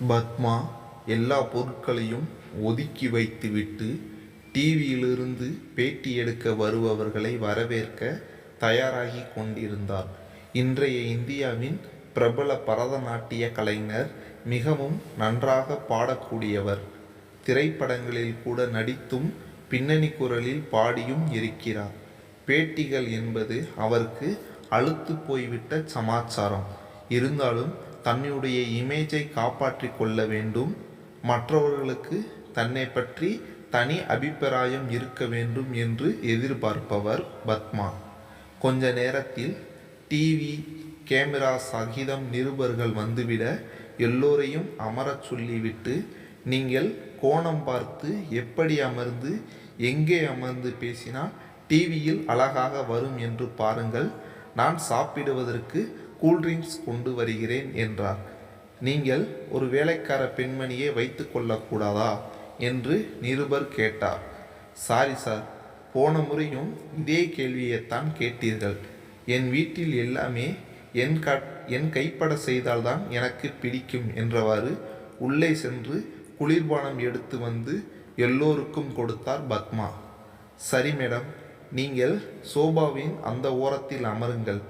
பத்மா எல்லா பொருட்களையும் ஒதுக்கி வைத்துவிட்டு டிவியிலிருந்து பேட்டி எடுக்க வருபவர்களை வரவேற்க தயாராகி கொண்டிருந்தார். இன்றைய இந்தியாவின் பிரபல பரதநாட்டிய கலைஞர் மிகவும் நன்றாக பாடக்கூடியவர். திரைப்படங்களில் கூட நடித்தும் பின்னணி குரலில் பாடியும் இருக்கிறார். பேட்டிகள் என்பது அவருக்கு அழுத்து போய்விட்ட சமாச்சாரம். இருந்தாலும் தன்னுடைய இமேஜை காப்பாற்றிக் கொள்ள வேண்டும். மற்றவர்களுக்கு தன்னை பற்றி தனி அபிப்பிராயம் இருக்க வேண்டும் என்று எதிர்பார்ப்பவர் பத்மா கொஞ்ச நேரத்தில் டிவி கேமரா சகிதம் நிருபர்கள் வந்துவிட எல்லோரையும் அமரச் சொல்லிவிட்டு நீங்கள் கோணம் பார்த்து எப்படி அமர்ந்து எங்கே அமர்ந்து பேசினால் டிவியில் அழகாக வரும் என்று பாருங்கள். நான் சாப்பிடுவதற்கு கூல்ட்ரிங்க்ஸ் கொண்டு வருகிறேன் என்றார். நீங்கள் ஒரு வேலைக்கார பெண்மணியை வைத்து கொள்ளக்கூடாதா? என்று நிருபர் கேட்டார். சாரி சார் போன முறையும் இதே கேள்வியைத்தான் கேட்டீர்கள். என் வீட்டில் எல்லாமே என் க என் கைப்பட செய்தால்தான் எனக்கு பிடிக்கும் என்றவாறு உள்ளே சென்று குளிர்பானம் எடுத்து வந்து எல்லோருக்கும் கொடுத்தார் பத்மா. சரி மேடம் நீங்கள் சோபாவின் அந்த ஓரத்தில் அமருங்கள்.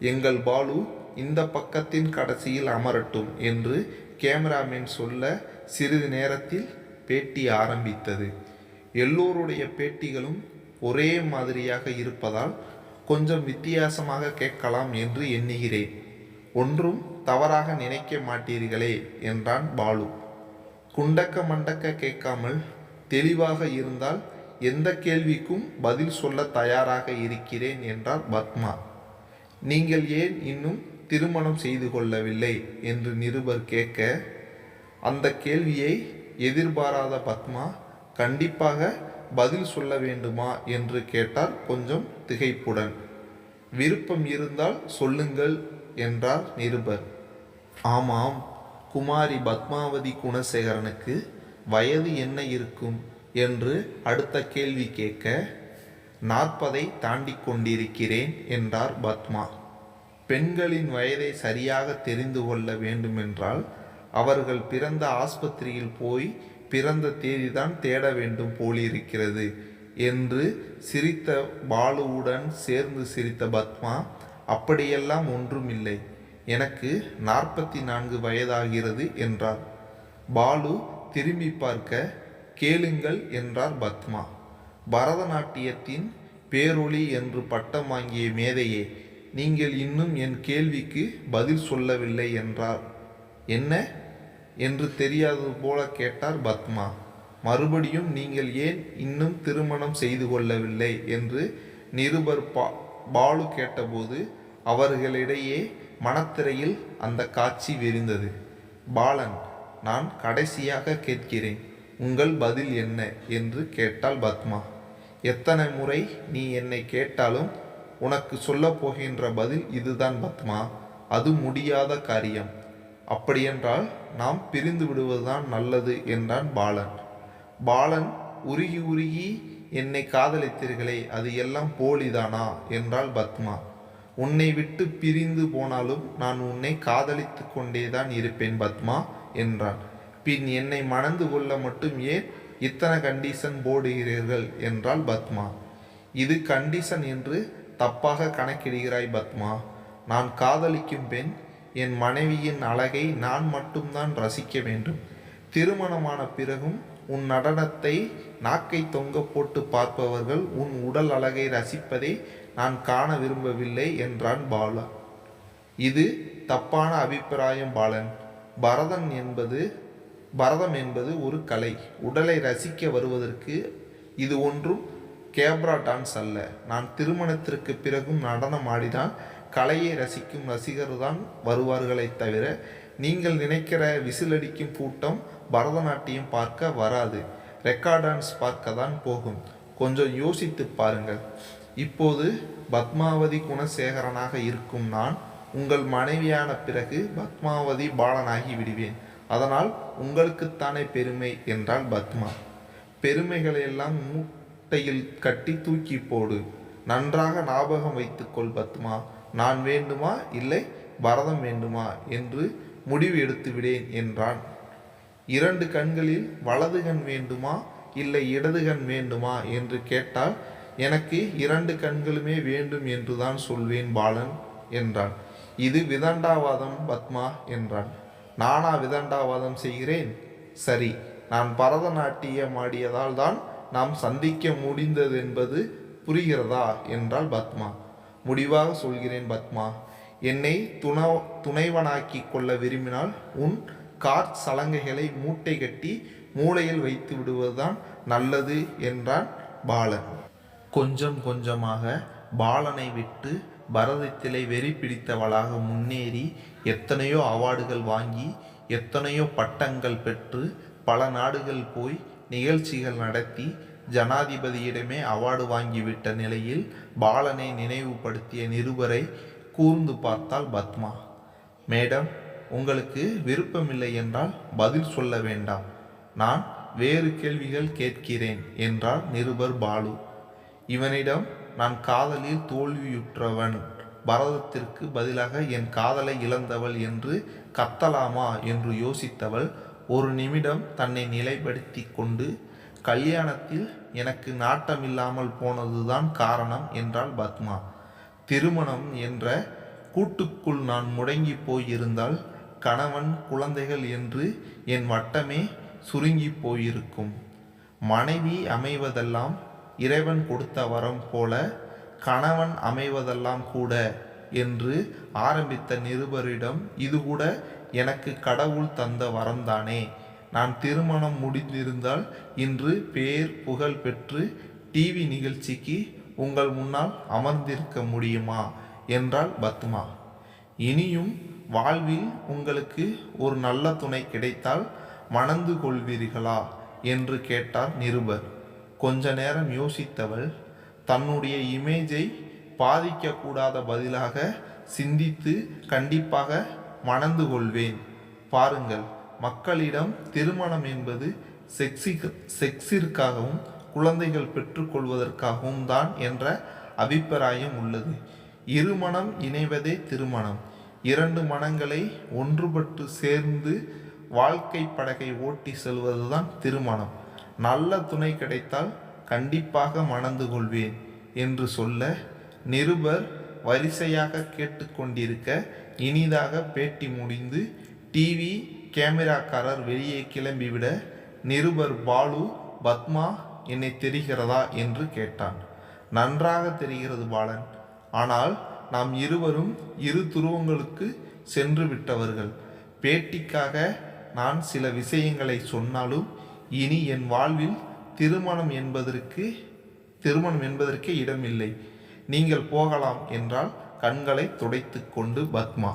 எங்கள் பாலு இந்த பக்கத்தின் கடைசியில் அமரட்டும் என்று கேமராமேன் சொல்ல சிறிது நேரத்தில் பேட்டி ஆரம்பித்தது. எல்லோருடைய பேட்டிகளும் ஒரே மாதிரியாக இருப்பதால் கொஞ்சம் வித்தியாசமாக கேட்கலாம் என்று எண்ணுகிறேன். ஒன்றும் தவறாக நினைக்க மாட்டீர்களே என்றான் பாலு. குண்டக்க மண்டக்க கேட்காமல் தெளிவாக இருந்தால் எந்த கேள்விக்கும் பதில் சொல்ல தயாராக இருக்கிறேன் என்றார் பத்மா. நீங்கள் ஏன் இன்னும் திருமணம் செய்து கொள்ளவில்லை என்று நிருபர் கேட்க அந்த கேள்வியை எதிர்பாராத பத்மா கண்டிப்பாக பதில் சொல்ல வேண்டுமா என்று கேட்டார் கொஞ்சம் திகைப்புடன். விருப்பம் இருந்தால் சொல்லுங்கள் என்றார் நிருபர். ஆமாம் குமாரி பத்மாவதி குணசேகரனுக்கு வயது என்ன இருக்கும் என்று அடுத்த கேள்வி கேட்க நாற்பதை தாண்டி கொண்டிருக்கிறேன் என்றார் பத்மா. பெண்களின் வயதை சரியாக தெரிந்து கொள்ள வேண்டுமென்றால் அவர்கள் பிறந்த ஆஸ்பத்திரியில் போய் பிறந்த தேதிதான் தேட வேண்டும் போலிருக்கிறது என்று சிரித்த பாலுவுடன் சேர்ந்து சிரித்த பத்மா அப்படியெல்லாம் ஒன்றுமில்லை. எனக்கு நாற்பத்தி நான்கு வயதாகிறது என்றார். பாலு திரும்பி பார்க்க கேளுங்கள் என்றார் பத்மா. பரதநாட்டியத்தின் பேரொளி என்று பட்டம் வாங்கிய மேதையே நீங்கள் இன்னும் என் கேள்விக்கு பதில் சொல்லவில்லை என்றார். என்ன? என்று தெரியாதது போல கேட்டார் பத்மா. மறுபடியும் நீங்கள் ஏன் இன்னும் திருமணம் செய்து கொள்ளவில்லை? என்று நிருபர் பா பாலு கேட்டபோது அவர்களிடையே மனத்திரையில் அந்த காட்சி விரிந்தது. பாலன் நான் கடைசியாக கேட்கிறேன் உங்கள் பதில் என்ன? என்று கேட்டாள் பத்மா. எத்தனை முறை நீ என்னை கேட்டாலும் உனக்கு சொல்ல போகின்ற பதில் இதுதான் பத்மா அது முடியாத காரியம். அப்படியென்றால் நாம் பிரிந்து விடுவதுதான் நல்லது என்றான் பாலன். பாலன் உருகி உருகி என்னை காதலித்தீர்களே அது எல்லாம் போலிதானா? என்றாள் பத்மா. உன்னை விட்டு பிரிந்து போனாலும் நான் உன்னை காதலித்து கொண்டேதான் இருப்பேன் பத்மா என்றான். பின் என்னை மணந்து கொள்ள மட்டும் ஏன் இத்தனை கண்டிஷன் போடுகிறீர்கள்? என்றாள் பத்மா. இது கண்டிஷன் என்று தப்பாக கணக்கிடுகிறாய் பத்மா. நான் காதலிக்கும் பெண் என் மனைவியின் அழகை நான் மட்டும்தான் ரசிக்க வேண்டும். திருமணமான பிறகும் உன் நடனத்தை நாக்கை தொங்க போட்டு பார்ப்பவர்கள் உன் உடல் அழகை ரசிப்பதை நான் காண விரும்பவில்லை என்றான் பாலா. இது தப்பான அபிப்பிராயம் பாலன். பரதன் என்பது பரதம் என்பது ஒரு கலை. உடலை ரசிக்க வருவதற்கு இது ஒன்றும் கேப்ரா டான்ஸ் அல்ல. நான் திருமணத்திற்கு பிறகும் நடனம் ஆடிதான் கலையை ரசிக்கும் ரசிகர் தான் வருவார்களே தவிர நீங்கள் நினைக்கிற விசிலடிக்கும் கூட்டம் பரதநாட்டியம் பார்க்க வராது. ரெக்கார்ட் டான்ஸ் பார்க்க தான் போகும். கொஞ்சம் யோசித்து பாருங்கள். இப்போது பத்மாவதி குணசேகரனாக இருக்கும் நான் உங்கள் மனைவியான பிறகு பத்மாவதி பாலனாகி விடுவேன். அதனால் உங்களுக்குத்தானே பெருமை என்றால் பத்மா. பெருமைகளையெல்லாம் மூட்டையில் கட்டி தூக்கி போடு. நன்றாக ஞாபகம் வைத்துக்கொள் பத்மா. நான் வேண்டுமா? இல்லை. பரதம் வேண்டுமா? என்று முடிவு எடுத்து விடேன் என்றான். இரண்டு கண்களில் வலது கண் வேண்டுமா? இல்லை இடது கண் வேண்டுமா? என்று கேட்டால் எனக்கு இரண்டு கண்களுமே வேண்டும் என்றுதான் சொல்வேன் பாலன் என்றான். இது விதண்டாவாதம் பத்மா என்றான். நானா விதண்டாவாதம் செய்கிறேன்? சரி. நான் பரதநாட்டியம் ஆடியதால் தான் நாம் சந்திக்க முடிந்தது என்பது புரிகிறதா என்றால் பத்மா. முடிவாக சொல்கிறேன் பத்மா. என்னை துண துணைவனாக்கி கொள்ள விரும்பினால் உன் கார் சலங்கைகளை மூட்டை கட்டி மூளையில் வைத்து விடுவதுதான் நல்லது என்றான் பாலன். கொஞ்சம் கொஞ்சமாக பாலனை விட்டு பரதத்திலே வெறி பிடித்தவளாக முன்னேறி எத்தனையோ அவார்டுகள் வாங்கி எத்தனையோ பட்டங்கள் பெற்று பல நாடுகள் போய் நிகழ்ச்சிகள் நடத்தி ஜனாதிபதியிடமே அவார்டு வாங்கிவிட்ட நிலையில் பாலனை நினைவுபடுத்திய நிருபரை கூர்ந்து பார்த்தாள் பத்மா. மேடம் உங்களுக்கு விருப்பமில்லை என்றால் பதில் சொல்ல வேண்டாம். நான் வேறு கேள்விகள் கேட்கிறேன் என்றார் நிருபர் பாலு. இவனிடம் நான் காதலில் தோல்வியுற்றவன். பரதத்திற்கு பதிலாக என் காதலை இழந்தவள் என்று கத்தலாமா? என்று யோசித்தவள் ஒரு நிமிடம் தன்னை நிலைப்படுத்தி கொண்டு கல்யாணத்தில் எனக்கு நாட்டமில்லாமல் போனதுதான் காரணம் என்றாள் பத்மா. திருமணம் என்ற கூட்டுக்குள் நான் முடங்கி போயிருந்தால் கணவன் குழந்தைகள் என்று என் வட்டமே சுருங்கி போயிருக்கும். மனைவி அமைவதெல்லாம் இறைவன் கொடுத்த வரம் போல கணவன் அமைவதெல்லாம் கூட என்று ஆரம்பித்த நிருபரிடம் இது கூட எனக்கு கடவுள் தந்த வரம்தானே? நான் திருமணம் முடிந்திருந்தால் இன்று பேர் புகழ் பெற்று டிவி நிகழ்ச்சிக்கு உங்கள் முன்னால் அமர்ந்திருக்க முடியுமா? என்றாள் பத்மா. இனியும் வாழ்வில் உங்களுக்கு ஒரு நல்ல துணை கிடைத்தால் மணந்து கொள்வீர்களா? என்று கேட்டார் நிருபர். கொஞ்ச நேரம் யோசித்தவள் தன்னுடைய இமேஜை பாதிக்கக்கூடாத பதிலாக சிந்தித்து கண்டிப்பாக மணந்து கொள்வேன். பாருங்கள் மக்களிடம் திருமணம் என்பது செக்ஸி செக்ஸிற்காகவும் குழந்தைகள் பெற்றுக்கொள்வதற்காகவும் தான் என்ற அபிப்பிராயம் உள்ளது. இருமணம் இணைவதே திருமணம். இரண்டு மனங்களை ஒன்றுபட்டு சேர்ந்து வாழ்க்கை படகை ஓட்டி செல்வதுதான் திருமணம். நல்ல துணை கிடைத்தால் கண்டிப்பாக மணந்து கொள்வேன் என்று சொல்ல நிருபர் வரிசையாக கேட்டுக்கொண்டிருக்க இனிதாக பேட்டி முடிந்து டிவி கேமராக்காரர் வெளியே கிளம்பிவிட நிருபர் பாலு பத்மா என்னை தெரிகிறதா என்று கேட்டான். நன்றாக தெரிகிறது பாலன். ஆனால் நாம் இருவரும் இரு துருவங்களுக்கு சென்று விட்டவர்கள். பேட்டிக்காக நான் சில விஷயங்களை சொன்னாலும் இனி என் வாழ்வில் திருமணம் என்பதற்கு திருமணம் என்பதற்கே இடமில்லை. நீங்கள் போகலாம் என்றால் கண்களை துடைத்து கொண்டு பத்மா.